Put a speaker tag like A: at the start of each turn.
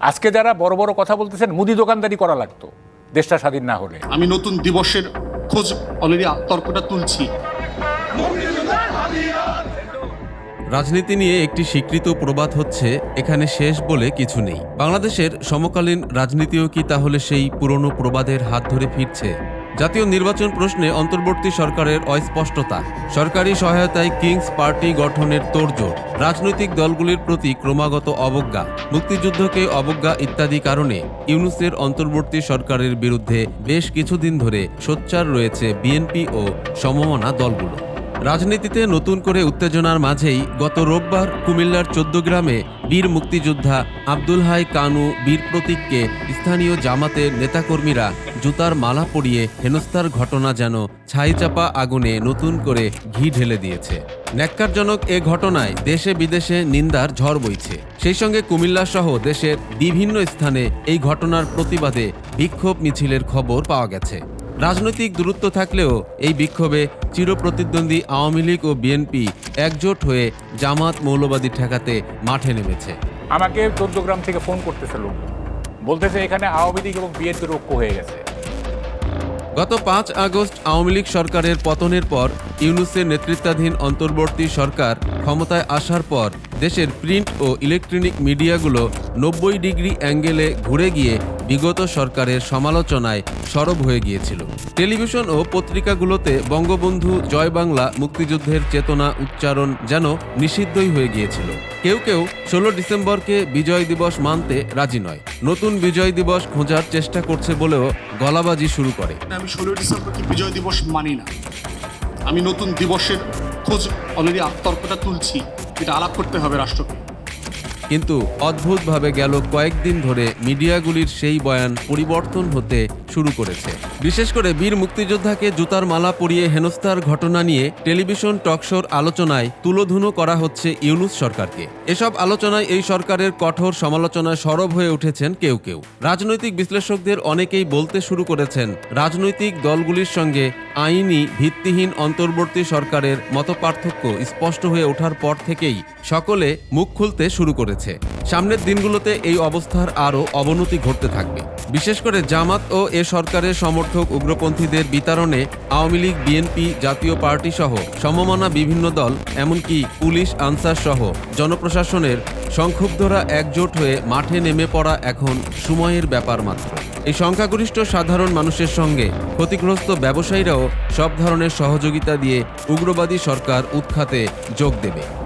A: আজকে যারা বড় বড় কথা বলতেছেন মুদি দোকানদারি করা লাগতো দেশটা স্বাধীন না হলে।
B: আমি নতুন দিবসের খোঁজ অলরেডি তর্কটা তুলছি।
C: রাজনীতি নিয়ে একটি স্বীকৃত প্রবাদ হচ্ছে এখানে শেষ বলে কিছু নেই। বাংলাদেশের সমকালীন রাজনীতিও কি তাহলে সেই পুরনো প্রবাদের হাত ধরে ফিরছে? জাতীয় নির্বাচন প্রশ্নে অন্তর্বর্তী সরকারের অস্পষ্টতা। সরকারি সহায়তায় কিংস পার্টি গঠনের তোড়জোড়। রাজনৈতিক দলগুলির প্রতি ক্রমাগত অবজ্ঞা। মুক্তিযুদ্ধকে অবজ্ঞা ইত্যাদি কারণে ইউনুসের অন্তর্বর্তী সরকারের বিরুদ্ধে বেশ কিছুদিন ধরে সোচ্চার রয়েছে বিএনপি ও সমমনা দলগুলো। রাজনীতিতে নতুন করে উত্তেজনার মাঝেই গত রোববার কুমিল্লার চোদ্দ গ্রামে বীর মুক্তিযোদ্ধা আব্দুল হাই কানু বীর প্রতীককে স্থানীয় জামাতের নেতাকর্মীরা জুতার মালা পরিয়ে হেনস্থার ঘটনা যেন ছাইচাপা আগুনে নতুন করে ঘি ঢেলে দিয়েছে। ন্যাক্কারজনক এ ঘটনায় দেশে বিদেশে নিন্দার ঝড় বইছে। সেই সঙ্গে কুমিল্লা সহ দেশের বিভিন্ন স্থানে এই ঘটনার প্রতিবাদে বিক্ষোভ মিছিলের খবর পাওয়া গেছে। রাজনৈতিক দূরত্ব থাকলেও এই বিক্ষোভে চিরপ্রতিদ্বন্দ্বী আওয়ামী লীগ ও বিএনপি একজোট হয়ে জামাত মৌলবাদী ঠেকাতে মাঠে নেমেছে।
A: আমাকে চোদ্দগ্রাম থেকে ফোন করতেছে লোক। বলতেছে এখানে আওয়ামী লীগ এবং বিএনপির ঐক্য হয়ে গেছে।
C: গত পাঁচ আগস্ট আওয়ামী লীগ সরকারের পতনের পর ইউনুসের নেতৃত্বাধীন অন্তর্বর্তী সরকার ক্ষমতায় আসার পর দেশের প্রিন্ট ও ইলেকট্রনিক মিডিয়াগুলো নব্বই ডিগ্রি অ্যাঙ্গেলে ঘুরে গিয়ে বিগত সরকারের সমালোচনায় সরব হয়ে গিয়েছিল। টেলিভিশন ও পত্রিকাগুলোতে বঙ্গবন্ধু, জয় বাংলা, মুক্তিযুদ্ধের চেতনা উচ্চারণ যেন নিষিদ্ধই হয়ে গিয়েছিল। কেউ কেউ ষোলো ডিসেম্বরকে বিজয় দিবস মানতে রাজি নয়। নতুন বিজয় দিবস খোঁজার চেষ্টা করছে বলেও গলাবাজি শুরু করে।
B: আমি ষোলোই ডিসেম্বরকে বিজয় দিবস মানি না। আমি নতুন দিবসের খোঁজ অলরেডি তর্কটা তুলছি। এটা আলাপ করতে হবে রাষ্ট্রকে।
C: কিন্তু অদ্ভুতভাবে গেল কয়েকদিন ধরে মিডিয়াগুলির সেই বয়ান পরিবর্তন হতে শুরু করেছে। বিশেষ করে বীর মুক্তিযোদ্ধাকে জুতার মালা পরিয়ে হেনস্থার ঘটনা নিয়ে টেলিভিশন টকশোর আলোচনায় তুলোধুনো করা হচ্ছে ইউনুস সরকারকে। এসব আলোচনায় এই সরকারের কঠোর সমালোচনায় সরব হয়ে উঠেছেন কেউ কেউ। রাজনৈতিক বিশ্লেষকদের অনেকেই বলতে শুরু করেছেন, রাজনৈতিক দলগুলির সঙ্গে আইনি ভিত্তিহীন অন্তর্বর্তী সরকারের মতপার্থক্য স্পষ্ট হয়ে ওঠার পর থেকেই সকলে মুখ খুলতে শুরু করেছে। সামনের দিনগুলোতে এই অবস্থার আরও অবনতি ঘটতে থাকবে। বিশেষ করে জামাত ও এ সরকারের সমর্থক উগ্রপন্থীদের বিতাড়নে আওয়ামী লীগ, বিএনপি, জাতীয় পার্টি সহ সমমনা বিভিন্ন দল, এমনকি পুলিশ, আনসার সহ জনপ্রশাসনের সংক্ষুব্ধরা একজোট হয়ে মাঠে নেমে পড়া এখন সময়ের ব্যাপার মাত্র। এই সংখ্যাগরিষ্ঠ সাধারণ মানুষের সঙ্গে ক্ষতিগ্রস্ত ব্যবসায়ীরাও সব ধরনের সহযোগিতা দিয়ে উগ্রবাদী সরকার উৎখাতে যোগ দেবে।